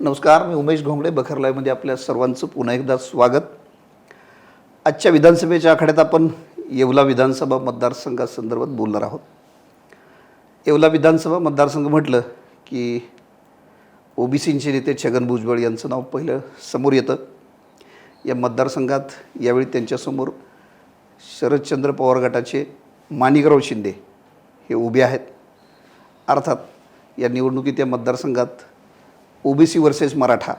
नमस्कार मी उमेश घोंगडे बखरलाईमध्ये आपल्या सर्वांचं पुन्हा एकदा स्वागत. आजच्या विधानसभेच्या आखाड्यात आपण येवला विधानसभा मतदारसंघासंदर्भात बोलणार आहोत. येवला विधानसभा मतदारसंघ म्हटलं की ओबीसींचे नेते छगन भुजबळ यांचं नाव पहिलं समोर येतं. या मतदारसंघात यावेळी त्यांच्यासमोर शरदचंद्र पवार गटाचे माणिकराव शिंदे हे उभे आहेत. अर्थात या निवडणुकीत या मतदारसंघात ओबीसी वर्सेस मराठा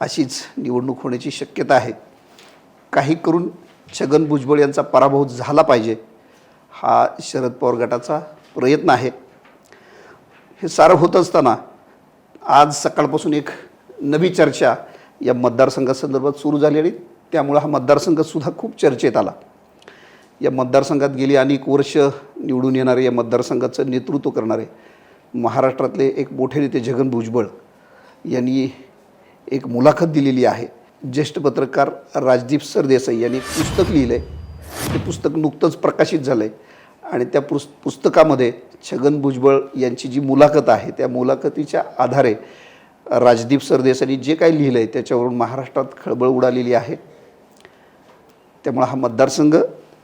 अशीच निवडणूक होण्याची शक्यता आहे. काही करून छगन भुजबळ यांचा पराभव झाला पाहिजे हा शरद पवार गटाचा प्रयत्न आहे. हे सारं होत असताना आज सकाळपासून एक नवी चर्चा या मतदारसंघासंदर्भात सुरू झाली आणि त्यामुळं हा मतदारसंघसुद्धा खूप चर्चेत आला. या मतदारसंघात गेली अनेक वर्ष निवडून येणारे या मतदारसंघाचं नेतृत्व करणारे महाराष्ट्रातले एक मोठे नेते छगन भुजबळ यांनी एक मुलाखत दिलेली आहे. ज्येष्ठ पत्रकार राजदीप सरदेसाई यांनी एक पुस्तक लिहिलं आहे ते पुस्तक नुकतंच प्रकाशित झालं आहे आणि त्या पुस पुस्तकामध्ये छगन भुजबळ यांची जी मुलाखत आहे त्या मुलाखतीच्या आधारे राजदीप सरदेसाईंनी जे काही लिहिलं आहे त्याच्यावरून महाराष्ट्रात खळबळ उडालेली आहे. त्यामुळं हा मतदारसंघ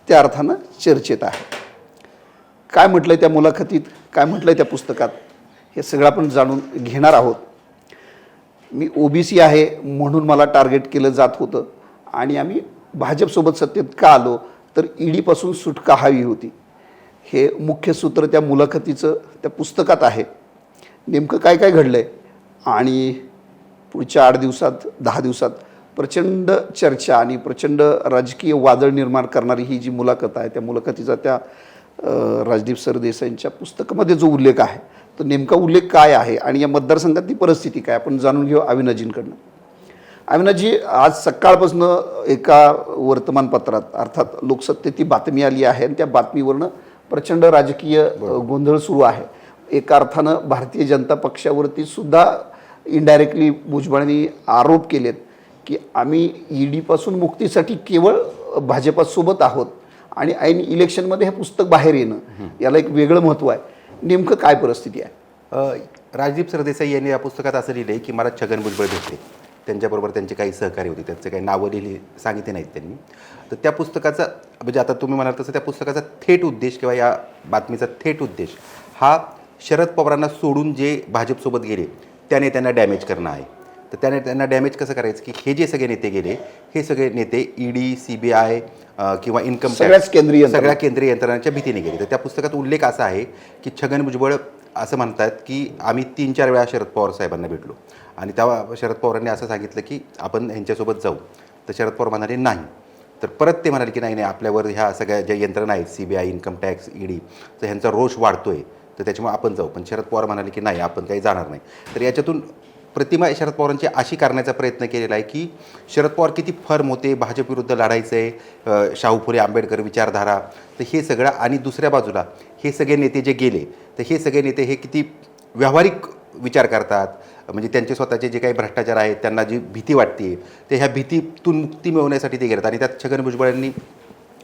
त्या अर्थानं चर्चेत आहे. काय म्हटलं आहे त्या मुलाखतीत? काय म्हटलं आहे त्या पुस्तकात? हे सगळं आपण जाणून घेणार आहोत. मी ओबीसी आहे म्हणून मला टार्गेट केलं जात होतं. आणि आम्ही भाजपसोबत सत्तेत का आलो तर ईडीपासून सुटका हवी होती. हे मुख्य सूत्र त्या मुलाखतीचं त्या पुस्तकात आहे. नेमकं काय काय घडलं आहे आणि पुढच्या आठ दिवसात दहा दिवसात प्रचंड चर्चा आणि प्रचंड राजकीय वादळ निर्माण करणारी ही जी मुलाखत आहे त्या मुलाखतीचा त्या राजदीप सरदेसाईंच्या पुस्तकामध्ये जो उल्लेख आहे तो नेमका उल्लेख काय आहे आणि या मतदारसंघातली परिस्थिती काय? आपण जाणून घेऊ अविनाजींकडनं. अविनाजी आज सकाळपासून एका वर्तमानपत्रात अर्थात लोकसत्तेत ती बातमी आली आहे आणि त्या बातमीवरनं प्रचंड राजकीय गोंधळ सुरू आहे. एका अर्थानं भारतीय जनता पक्षावरती सुद्धा इनडायरेक्टली भुजबळांनी आरोप केलेत की आम्ही ईडीपासून मुक्तीसाठी केवळ भाजपासोबत आहोत आणि ऐन इलेक्शनमध्ये हे पुस्तक बाहेर येणं याला एक वेगळं महत्त्व आहे. नेमकं काय परिस्थिती आहे? राजदीप सरदेसाई यांनी या पुस्तकात असं लिहिलं आहे की मला छगन भुजबळ भेटले. त्यांच्याबरोबर त्यांचे काही सहकारी होते त्यांचे काही नावं लिहिली सांगितले नाहीत त्यांनी. तर त्या पुस्तकाचा म्हणजे आता तुम्ही म्हणाल तसं त्या पुस्तकाचा थेट उद्देश किंवा या बातमीचा थेट उद्देश हा शरद पवारांना सोडून जे भाजपसोबत गेले त्या नेत्यांना डॅमेज करणं आहे. तर त्याने त्यांना डॅमेज कसं करायचं की हे जे सगळे नेते गेले हे सगळे नेते ईडी सी बी आय किंवा इन्कम सगळ्याच केंद्रीय. सगळ्या केंद्रीय यंत्रणांच्या भीतीने गेली. तर त्या पुस्तकात उल्लेख असा आहे की छगन भुजबळ असं म्हणतात की आम्ही तीन चार वेळा शरद पवार साहेबांना भेटलो. आणि तेव्हा शरद पवारांनी असं सांगितलं की आपण यांच्यासोबत जाऊ. तर शरद पवार म्हणाले नाही. तर परत ते म्हणाले की नाही नाही आपल्यावर ह्या सगळ्या ज्या यंत्रणा आहेत C B I income tax ED तर ह्यांचा रोष वाढतोय. तर त्याच्यामुळे आपण जाऊ. पण शरद पवार म्हणाले की नाही आपण काही जाणार नाही. तर याच्यातून प्रतिमा शरद पवारांची अशी करण्याचा प्रयत्न केलेला आहे की शरद पवार किती फर्म होते भाजप विरुद्ध लढायचं आहे शाहू फुले आंबेडकर विचारधारा तर हे सगळं आणि दुसऱ्या बाजूला हे सगळे नेते जे गेले तर हे सगळे नेते हे किती व्यावहारिक विचार करतात म्हणजे त्यांचे स्वतःचे जे काही भ्रष्टाचार आहेत त्यांना जी भीती वाटते ते ह्या भीतीतून मुक्ती मिळवण्यासाठी ते गेलेत आणि त्यात छगन भुजबळ यांनी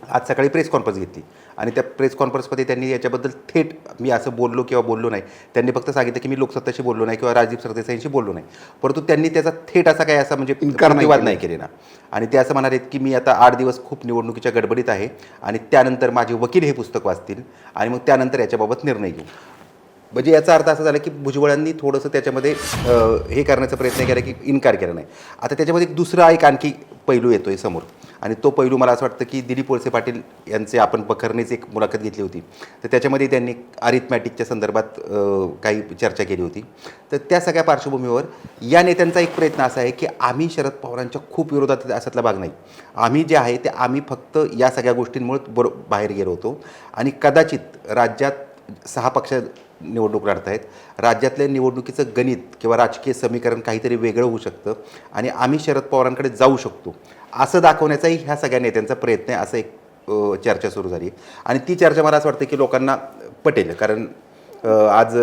आज सकाळी प्रेस कॉन्फरन्स घेतली. आणि त्या प्रेस कॉन्फरन्समध्ये त्यांनी याच्याबद्दल थेट मी असं बोललो किंवा बोललो नाही. त्यांनी फक्त सांगितलं की मी लोकसत्ताशी बोललो नाही किंवा राजदीप सरदेसाईंशी बोललो नाही. परंतु त्यांनी त्याचा थेट असा काही असा म्हणजे इन्कार नाही प्रतिवाद केला. नाही केले ना आणि ते असं म्हणालेत की मी आता आठ दिवस खूप निवडणुकीच्या गडबडीत आहे आणि त्यानंतर माझे वकील हे पुस्तक वाचतील आणि मग त्यानंतर याच्याबाबत निर्णय घेऊ. म्हणजे याचा अर्थ असा झाला की भुजबळांनी थोडंसं त्याच्यामध्ये हे करण्याचा प्रयत्न केला की इन्कार केला नाही. आता त्याच्यामध्ये एक दुसरा एक आणखी पैलू येतो आहे समोर. आणि तो पैलू मला असं वाटतं की दिलीप वळसे पाटील यांचे आपण बखरनेच एक मुलाखत घेतली होती. तर त्याच्यामध्ये त्यांनी अरिथमॅटिकच्या संदर्भात काही चर्चा केली होती. तर त्या सगळ्या पार्श्वभूमीवर या नेत्यांचा एक प्रयत्न असा आहे की आम्ही शरद पवारांच्या खूप विरोधात असातला भाग नाही. आम्ही जे आहे ते आम्ही फक्त या सगळ्या गोष्टींमुळे बरो बाहेर गेलो होतो. आणि कदाचित राज्यात सहा पक्ष निवडणूक लढत आहेत. राज्यातल्या निवडणुकीचं गणित किंवा राजकीय समीकरण काहीतरी वेगळं होऊ शकतं आणि आम्ही शरद पवारांकडे जाऊ शकतो. असं दाखवण्याचाही ह्या सगळ्या नेत्यांचा प्रयत्न आहे असं एक चर्चा सुरू झाली. आणि ती चर्चा मला असं वाटतं की लोकांना पटेल कारण आज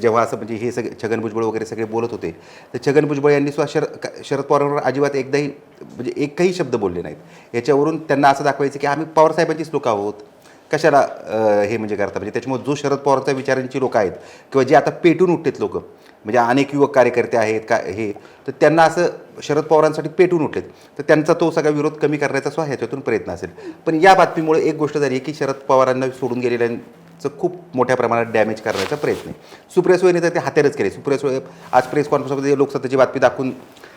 जेव्हा असं म्हणजे हे सगळे छगन भुजबळ वगैरे सगळे बोलत होते तर छगन भुजबळ यांनी सुद्धा शर शरद पवारांवर अजिबात एकदाही म्हणजे एकही शब्द बोलले नाहीत. याच्यावरून त्यांना असं दाखवायचं की आम्ही पवारसाहेबांचीच लोक आहोत. कशाला हे म्हणजे करता? म्हणजे त्याच्यामुळे जो शरद पवारच्या विचारांची लोक आहेत किंवा जे आता पेटून उठलेत लोक म्हणजे अनेक युवक कार्यकर्ते आहेत का हे तर त्यांना असं शरद पवारांसाठी पेटून उठलेत. तर त्यांचा तो सगळा विरोध कमी करण्याचा सुद्धा ह्याच्यातून प्रयत्न असेल. पण या बातमीमुळे एक गोष्ट झाली आहे की शरद पवारांना सोडून गेलेल्यांचं खूप मोठ्या प्रमाणात डॅमेज करण्याचा प्रयत्न आहे. सुप्रिया सुळेने तर ते हातेरच केले. सुप्रिया सुळे आज प्रेस कॉन्फरन्समध्ये लोकसत्ताची बातमी दाखवून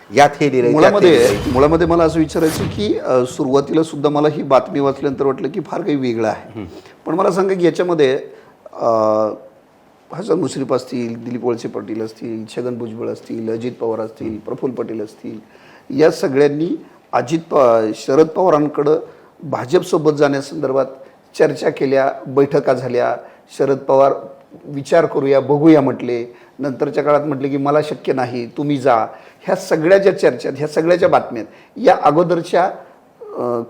यात हे मुळामध्ये. मुळामध्ये मला असं विचारायचं की सुरुवातीला सुद्धा मला ही बातमी वाचल्यानंतर वाटलं की फार काही वेगळं आहे. पण मला सांगा की याच्यामध्ये हसन मुश्रीफ असतील दिलीप वळसे पाटील असतील छगन भुजबळ असतील अजित पवार असतील प्रफुल्ल पटेल असतील या सगळ्यांनी अजित प शरद पवारांकडं भाजपसोबत जाण्यासंदर्भात चर्चा केल्या बैठका झाल्या शरद पवार विचार करूया बघूया म्हटले. नंतरच्या काळात म्हटले की मला शक्य नाही तुम्ही जा. ह्या सगळ्या ज्या चर्चा आहेत, ह्या सगळ्या ज्या बातम्या आहेत, या अगोदरच्या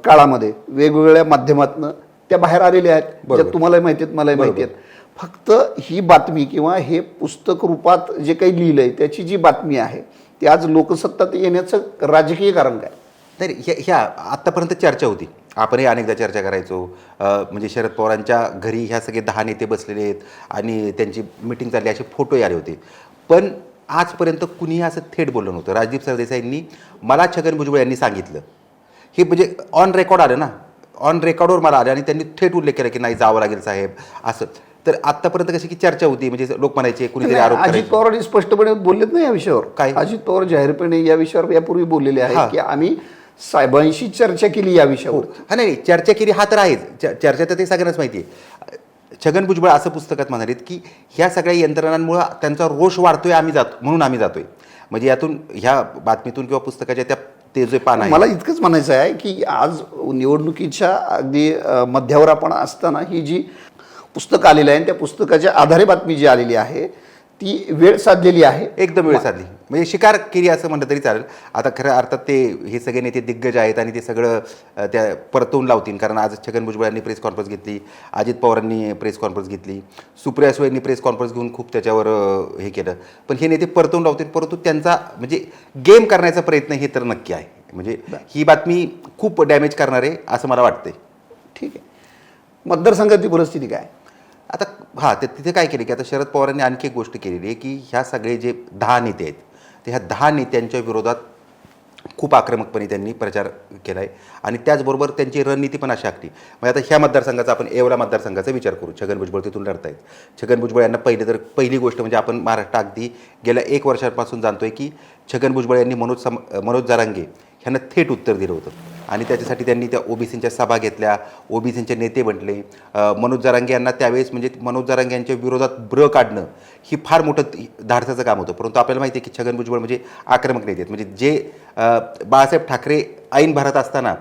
काळामध्ये वेगवेगळ्या माध्यमातनं त्या बाहेर आलेल्या आहेत ज्या तुम्हालाही माहिती आहेत मलाही माहिती आहेत. फक्त ही बातमी किंवा हे पुस्तक रूपात जे काही लिहिलंय त्याची जी बातमी आहे ती आज लोकसत्तात येण्याचं राजकीय कारण काय? तर ह्या ह्या आत्तापर्यंत चर्चा होती. आपणही अनेकदा चर्चा करायचो. म्हणजे शरद पवारांच्या घरी ह्या सगळे दहा नेते बसलेले आहेत आणि त्यांची मिटिंग चालली असे फोटोही आले होते. पण आजपर्यंत कुणीही असं थेट बोललं नव्हतं. राजदीप सरदेसाईंनी मला छगन भुजबळ यांनी सांगितलं. हे म्हणजे ऑन रेकॉर्ड आलं ना. ऑन रेकॉर्डवर मला आलं आणि त्यांनी थेट उल्लेख केला की नाही जावं लागेल साहेब असं. तर आत्तापर्यंत कशी की चर्चा होती म्हणजे लोक म्हणायचे कुणीतरी आरोप अजित पवारांनी स्पष्टपणे बोललेत नाही या विषयावर. काय? अजित पवार जाहीरपणे या विषयावर यापूर्वी बोललेले हा. आहेत की आम्ही साहेबांशी चर्चा केली या विषयावर. हा. नाही नाही, चर्चा केली हा तर आहेच. च- चर्चा तर ते सगळ्यांनाच माहिती आहे. छगन भुजबळ असं पुस्तकात म्हणालेत की ह्या सगळ्या यंत्रणांमुळं त्यांचा रोष वाढतोय आम्ही जातो म्हणून आम्ही जातोय. म्हणजे यातून ह्या बातमीतून किंवा पुस्तकाच्या त्या ते जे पान आहे. मला इतकंच म्हणायचं आहे की आज निवडणुकीच्या अगदी अ, मध्यावर आपण असताना ही जी पुस्तक आलेलं आहे आणि त्या पुस्तकाच्या आधारे बातमी जी आलेली आहे ती वेळ साधलेली आहे. एकदम वेळ साधली. म्हणजे शिकार केली असं म्हटलं तरी चालेल. आता खरं अर्थात ते हे सगळे नेते दिग्गज आहेत आणि ते सगळं त्या परतवून लावतील. कारण आज छगन भुजबळ यांनी प्रेस कॉन्फरन्स घेतली. अजित पवारांनी प्रेस कॉन्फरन्स घेतली. सुप्रिया सुळेंनी प्रेस कॉन्फरन्स घेऊन खूप त्याच्यावर हे केलं. पण हे नेते परतवून लावतील. परंतु त्यांचा म्हणजे गेम करण्याचा प्रयत्न हे तर नक्की आहे. म्हणजे ही बातमी खूप डॅमेज करणार आहे असं मला वाटतंय. ठीक आहे. मतदारसंघातली परिस्थिती काय? हां ते तिथे काय केले की आता शरद पवारांनी आणखी एक गोष्ट केलेली आहे की ह्या सगळे जे दहा नेते आहेत ते ह्या दहा नेत्यांच्या विरोधात खूप आक्रमकपणे त्यांनी प्रचार केला आहे आणि त्याचबरोबर त्यांची रणनीती पण अशी आखली. म्हणजे आता ह्या मतदारसंघाचा आपण येवला मतदारसंघाचा विचार करू. छगन भुजबळ तिथून लढतायत. छगन भुजबळ यांना पहिले तर पहिली गोष्ट म्हणजे आपण महाराष्ट्र अगदी गेल्या एक वर्षापासून जाणतोय की छगन भुजबळ यांनी मनोज सम मनोज जरांगे ह्यांना थेट उत्तर दिलं होतं. आणि त्याच्यासाठी त्यांनी त्या ओबीसींच्या सभा घेतल्या. ओबीसींचे नेते बनले मनोज जरांगे यांना त्यावेळेस म्हणजे मनोज जरांगे यांच्या विरोधात ब्र काढणं ही फार मोठं धाडसाचं काम होतं. परंतु आपल्याला माहिती आहे की छगन भुजबळ म्हणजे आक्रमक नेते आहेत. म्हणजे जे बाळासाहेब ठाकरे ऐन भरत असताना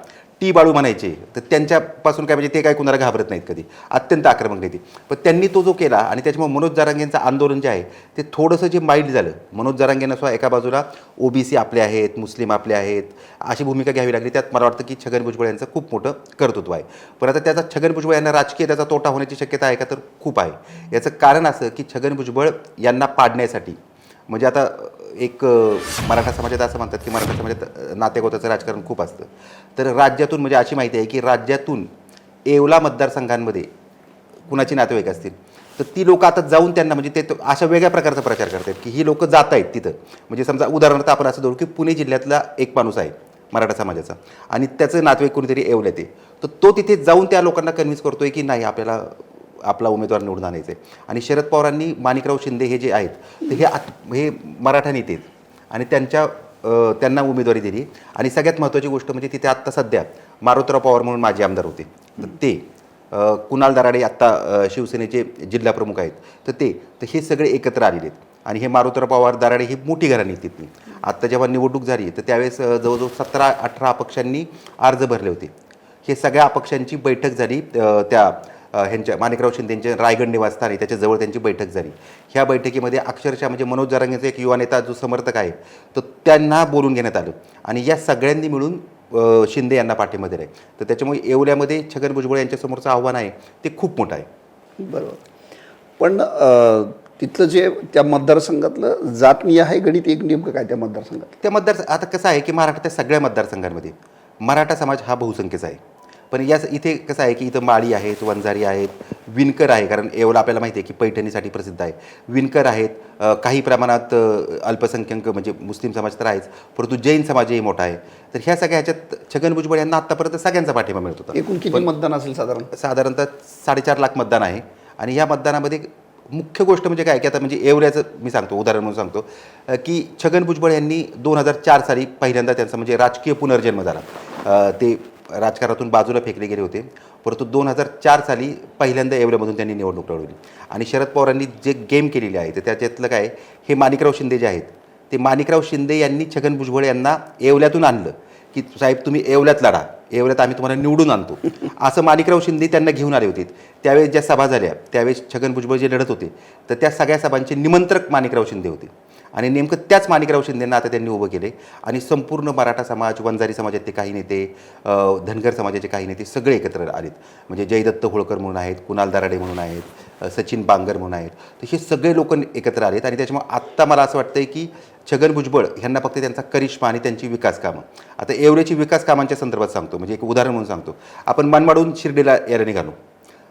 टी बाळू म्हणायचे. तर त्यांच्यापासून काय म्हणजे ते काय कुणाला घाबरत नाहीत कधी. अत्यंत आक्रमक नेते. पण त्यांनी तो जो केला आणि त्याच्यामुळे मनोज जरांगेंचं आंदोलन जे आहे ते थोडंसं जे माइल्ड झालं. मनोज जरांगेंना सुद्धा एका बाजूला ओबीसी आपले आहेत मुस्लिम आपले आहेत अशी भूमिका घ्यावी लागली. त्यात मला वाटतं की छगन भुजबळ यांचं खूप मोठं कर्तृत्व आहे. पण आता त्याचा छगन भुजबळ यांना राजकीय त्याचा तोटा होण्याची शक्यता आहे का? तर खूप आहे. याचं कारण असं की छगन भुजबळ यांना पाडण्यासाठी म्हणजे आता एक मराठा समाजात असं म्हणतात की मराठा समाजात नातेगोताचं राजकारण खूप असतं. तर राज्यातून म्हणजे अशी माहिती आहे की राज्यातून येवला मतदारसंघांमध्ये कुणाची नातेवाईक असतील? तर ती लोक आता जाऊन त्यांना म्हणजे ते अशा वेगळ्या प्रकारचा प्रचार करतात की ही लोक जात आहेत तिथं. म्हणजे समजा उदाहरणार्थ आपण असं धरू की पुणे जिल्ह्यातला एक माणूस आहे मराठा समाजाचा. आणि त्याचं नातेवाईक कुणीतरी येवलं ते तर तो तिथे जाऊन त्या लोकांना कन्व्हिन्स करतोय की नाही आपल्याला आपला उमेदवार निवडून आणायचं. आहे आणि शरद पवारांनी माणिकराव शिंदे हे जे आहेत तर हे आत- हे मराठा नेते आहेत. आणि त्यांच्या त्यांना उमेदवारी दिली. आणि सगळ्यात महत्त्वाची गोष्ट म्हणजे तिथे आत्ता सध्या मारुतराव पवार म्हणून माजी आमदार होते. तर ते कुणाल दराडे आत्ता शिवसेनेचे जिल्हाप्रमुख आहेत. तर ते तर हे सगळे एकत्र आलेले आहेत. आणि हे मारुतराव पवार दराडे ही मोठी घराणी तिथली. आत्ता जेव्हा निवडणूक झाली तर त्यावेळेस जवळजवळ सतरा अठरा अपक्षांनी अर्ज भरले होते. हे सगळ्या अपक्षांची बैठक झाली त्या ह्यांच्या माणिकराव शिंदेच्या रायगड निवासस्थानी त्याच्याजवळ त्यांची बैठक झाली. ह्या बैठकीमध्ये अक्षरशः म्हणजे मनोज जरांगेचा एक युवा नेता जो समर्थक आहे तर त्यांना बोलून घेण्यात आलं. आणि या सगळ्यांनी मिळून शिंदे यांना दिला आहे तर त्याच्यामुळे येवल्यामध्ये छगन भुजबळ यांच्यासमोरचं आव्हान आहे ते खूप मोठं आहे. बरोबर. पण तिथलं जे त्या मतदारसंघातलं जातनीय आहे गणित एक नेमकं काय त्या मतदारसंघात त्या मतदार आता कसं आहे की महाराष्ट्राच्या सगळ्या मतदारसंघांमध्ये मराठा समाज हा बहुसंख्येचा आहे. पण या इथे कसं आहे की इथं माळी आहेत वंजारी आहेत विणकर आहे कारण एवढं आपल्याला माहिती आहे की पैठणीसाठी प्रसिद्ध आहे. विणकर आहेत काही प्रमाणात अल्पसंख्याक म्हणजे मुस्लिम समाज तर आहेच परंतु जैन समाजही मोठा आहे. तर ह्या सगळ्या ह्याच्यात छगन भुजबळ यांना आत्तापर्यंत सगळ्यांचा पाठिंबा मिळत होता. एकूण किती मतदान असेल साधारण? साधारणतः साडेचार लाख मतदान आहे. आणि या मतदानामध्ये मुख्य गोष्ट म्हणजे काय की आता म्हणजे एवढ्याचं मी सांगतो उदाहरण म्हणून सांगतो की छगन भुजबळ यांनी दोन हजार चार साली पहिल्यांदा त्यांचा म्हणजे राजकीय पुनर्जन्म झाला. ते राजकारणातून बाजूला फेकले गेले होते. परंतु दोन हजार चार साली पहिल्यांदा एवढ्यामधून त्यांनी निवडणूक लढवली. आणि शरद पवारांनी जे गेम केलेले आहे तर त्याच्यातलं काय हे माणिकराव शिंदे जे आहेत ते माणिकराव शिंदे यांनी छगन भुजबळ यांना येवल्यातून आणलं की साहेब तुम्ही येवल्यात लढा येवल्यात आम्ही तुम्हाला निवडून आणतो. असं माणिकराव शिंदे त्यांना घेऊन आले होते. त्यावेळेस ज्या सभा झाल्या त्यावेळेस छगन भुजबळ जे लढत होते तर त्या सगळ्या सभांचे निमंत्रक माणिकराव शिंदे होते. आणि नेमकं त्याच माणिकराव शिंदेंना आता त्यांनी उभं केले आणि संपूर्ण मराठा समाज वंजारी समाजातले काही नेते धनगर समाजाचे काही नेते सगळे एकत्र आलेत. म्हणजे जयदत्त होळकर म्हणून आहेत कुणाल दराडे म्हणून आहेत सचिन बांगर म्हणून आहेत. तर हे सगळे लोक एकत्र आलेत आणि त्याच्यामुळे आत्ता मला असं वाटतं की छगन भुजबळ ह्यांना फक्त त्यांचा करिश्मा आणि त्यांची विकास कामं. आता एवढ्याची विकास कामांच्या संदर्भात सांगतो. म्हणजे एक उदाहरण म्हणून सांगतो. आपण मनमाडून शिर्डीला यायला निघालो.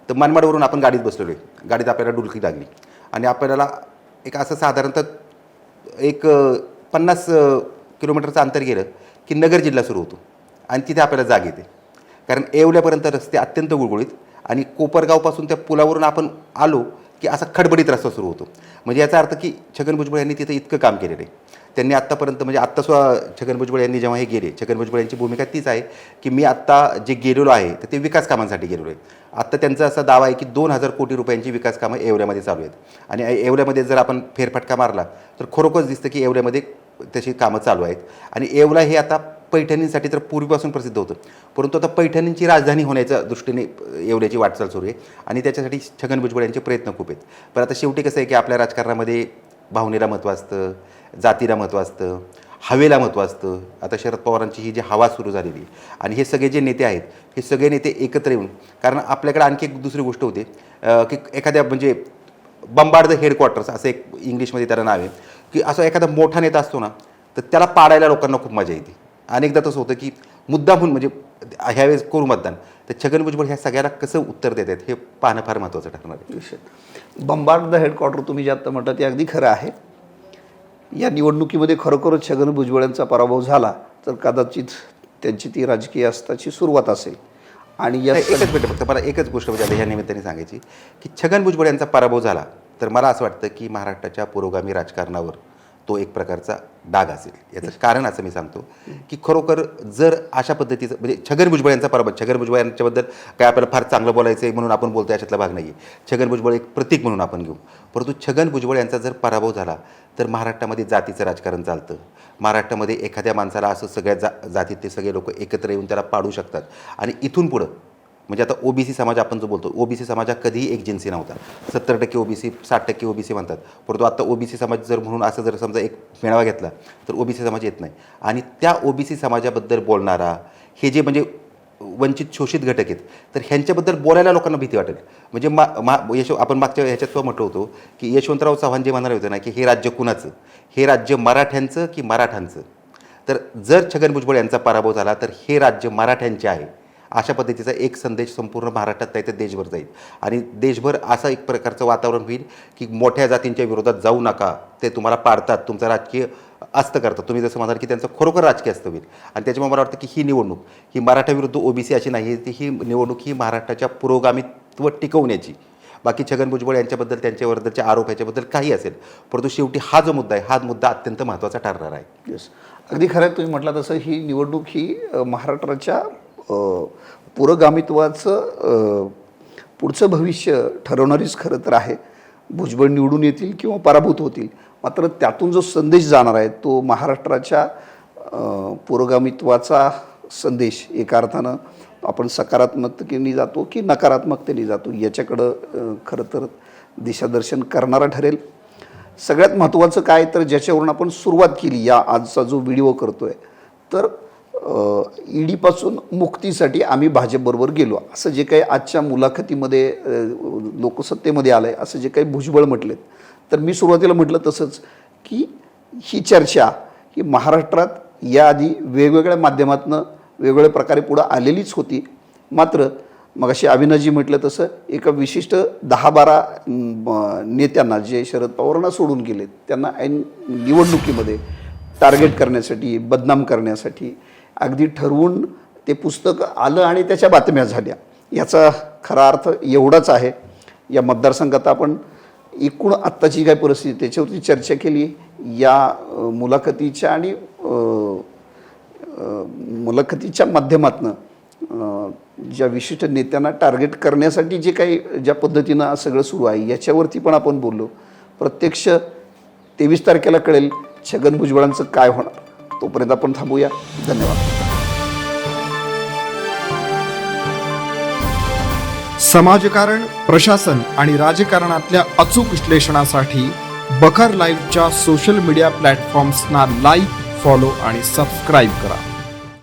तर मनमाडवरून आपण गाडीत बसलेलो आहे. गाडीत आपल्याला डुलकी लागली. आणि आपल्याला एक असं साधारणतः एक पन्नास किलोमीटरचं अंतर गेलं की नगर जिल्हा सुरू होतो. आणि तिथे आपल्याला जाग येते. कारण येवल्यापर्यंत रस्ते अत्यंत गुळगुळीत आणि कोपरगावपासून त्या पुलावरून आपण आलो की असा खडबडीत रस्ता सुरू होतो. म्हणजे याचा अर्थ की छगन भुजबळ यांनी तिथं इतकं काम केलेलं आहे. त्यांनी आत्तापर्यंत म्हणजे आत्ता सुद्धा छगन भुजबळ यांनी जेव्हा हे गेले छगन भुजबळ यांची भूमिका तीच आहे की मी आत्ता जे गेलेलो आहे तर ते विकास कामांसाठी गेलेलो आहे. आत्ता त्यांचा असा दावा आहे की दोन हजार कोटी रुपयांची विकास कामं येवल्यामध्ये चालू आहेत. आणि येवल्यामध्ये जर आपण फेरफटका मारला तर खरोखरच दिसतं की येवल्यामध्ये तशी कामं चालू आहेत. आणि एवढा हे आता पैठणींसाठी तर पूर्वीपासून प्रसिद्ध होतं. परंतु आता पैठणींची राजधानी होण्याच्या दृष्टीने येवल्याची वाटचाल सुरू आहे. आणि त्याच्यासाठी छगन भुजबळ यांचे प्रयत्न खूप आहेत. पण आता शेवटी कसं आहे की आपल्या राजकारणामध्ये भावनेला महत्त्व असतं जातीला महत्त्व असतं. हवेला महत्त्व असतं. आता शरद पवारांची ही जी हवा सुरू झालेली आणि हे सगळे जे नेते आहेत हे सगळे नेते एकत्र येऊन कारण आपल्याकडे आणखी एक दुसरी गोष्ट होते की एखाद्या म्हणजे बंबार द हेडक्वार्टर्स असं एक इंग्लिशमध्ये त्याला नाव आहे की असं एखादा मोठा नेता असतो ना तर त्याला पाडायला लोकांना खूप मजा येते. अनेकदा तसं होतं की मुद्दामहून म्हणजे ह्यावेळेस करू मतदान तर छगन भुजबळ ह्या सगळ्याला कसं उत्तर देत आहेत हे पाहणं फार महत्त्वाचं ठरणार आहे. विषय बंबार्ड द हेडक्वार्टर तुम्ही जे आत्ता म्हटलं ते अगदी खरं आहे. या निवडणुकीमध्ये खरोखरच छगन भुजबळ यांचा पराभव झाला तर कदाचित त्यांची ती राजकीय अस्ताची सुरुवात असेल. आणि या एकच मिनिट फक्त मला एकच गोष्ट म्हणजे या ह्या निमित्ताने सांगायची की छगन भुजबळ यांचा पराभव झाला तर मला असं वाटतं की महाराष्ट्राच्या पुरोगामी राजकारणावर तो एक प्रकारचा डाग असेल. याचं कारण असं मी सांगतो की खरोखर जर अशा पद्धतीचं म्हणजे छगन भुजबळ यांचा पराभव छगन भुजबळ यांच्याबद्दल काय आपल्याला फार चांगलं बोलायचं आहे म्हणून आपण बोलतो याच्यातला भाग नाही आहे छगन भुजबळ एक प्रतीक म्हणून आपण घेऊ. परंतु छगन भुजबळ यांचा जर पराभव झाला तर महाराष्ट्रामध्ये जातीचं राजकारण चालतं. महाराष्ट्रामध्ये एखाद्या माणसाला असं सगळ्या जा जातीत ते सगळे लोक एकत्र येऊन त्याला पाडू शकतात. आणि इथून पुढं म्हणजे आता ओबीसी समाज आपण जो बोलतो ओबीसी समाज हा कधीही एक जिन्सी नव्हता. सत्तर टक्के ओबीसी साठ टक्के ओबीसी म्हणतात. परंतु आता ओबीसी समाज जर म्हणून असं जर समजा एक मेळावा घेतला तर ओबीसी समाज येत नाही. आणि त्या ओबीसी समाजाबद्दल बोलणारा हे जे म्हणजे वंचित शोषित घटक आहेत तर ह्यांच्याबद्दल बोलायला लोकांना भीती वाटेल म्हणजे मा मा यश आपण मागच्या ह्याच्यात म्हटलं होतो की यशवंतराव चव्हाण जे म्हणाले होते ना की हे राज्य कुणाचं? हे राज्य मराठ्यांचं की मराठांचं? तर जर छगन भुजबळ यांचा पराभव झाला तर हे राज्य मराठ्यांचे आहे. अशा पद्धतीचा एक संदेश संपूर्ण महाराष्ट्रात नाही तर देशभर जाईल. आणि देशभर असं एक प्रकारचं वातावरण होईल की मोठ्या जातींच्या विरोधात जाऊ नका ते तुम्हाला पाडतात तुमचं राजकीय अस्त करतात. तुम्ही जसं म्हणाल की त्यांचं खरोखर राजकीय अस्त होईल. आणि त्याच्यामुळे मला वाटतं की ही निवडणूक ही मराठा विरुद्ध ओबीसी अशी नाही ती ही निवडणूक ही महाराष्ट्राच्या पुरोगामित्व टिकवण्याची. बाकी छगन भुजबळ यांच्याबद्दल त्यांच्याबद्दलचे आरोप याच्याबद्दल काही असेल परंतु शेवटी हा जो मुद्दा आहे हा मुद्दा अत्यंत महत्त्वाचा ठरणार आहे. येस अगदी खरं तुम्ही म्हटलं तसं ही निवडणूक ही महाराष्ट्राच्या पुरोगामित्वाचं पुढचं भविष्य ठरवणारीच खरं तर आहे. भुजबळ निवडून येतील किंवा पराभूत होतील. मात्र त्यातून जो संदेश जाणार आहे तो महाराष्ट्राच्या पुरोगामित्वाचा संदेश एका अर्थानं आपण सकारात्मकतेने जातो की नकारात्मकतेने जातो याच्याकडं खरं तर दिशादर्शन करणारा ठरेल. सगळ्यात महत्त्वाचं काय तर ज्याच्यावरून आपण सुरुवात केली या आजचा जो व्हिडिओ करतो आहे तर ईडीपासून मुक्तीसाठी आम्ही भाजपबरोबर गेलो. असं जे काही आजच्या मुलाखतीमध्ये लोकसत्तेमध्ये आलं आहे असं जे काही भुजबळ म्हटलेत. तर मी सुरुवातीला म्हटलं तसंच की ही चर्चा ही महाराष्ट्रात याआधी वेगवेगळ्या माध्यमातून वेगवेगळ्या प्रकारे पुढं आलेलीच होती. मात्र मग अशी अविनाजी म्हटलं तसं एका विशिष्ट दहा बारा नेत्यांना जे शरद पवारांना सोडून गेलेत त्यांना ऐन निवडणुकीमध्ये टार्गेट करण्यासाठी बदनाम करण्यासाठी अगदी ठरवून ते पुस्तक आलं आणि त्याच्या बातम्या झाल्या. याचा खरा अर्थ एवढाच आहे. या मतदारसंघात आपण एकूण आत्ताची काय परिस्थिती त्याच्यावरती चर्चा केली. या मुलाखतीच्या आणि मुलाखतीच्या माध्यमातनं ज्या विशिष्ट नेत्यांना टार्गेट करण्यासाठी जे काही ज्या पद्धतीनं सगळं सुरू आहे याच्यावरती पण आपण बोललो. प्रत्यक्ष तेवीस तारखेला कळेल छगन भुजबळांचं काय होणार. तोपर्यंत आपण थांबूया. धन्यवाद. समाजकारण प्रशासन आणि राजकारणातल्या अचूक विश्लेषणासाठी बखर लाईव्हच्या सोशल मीडिया प्लॅटफॉर्म्सना लाईक फॉलो आणि सबस्क्राईब करा.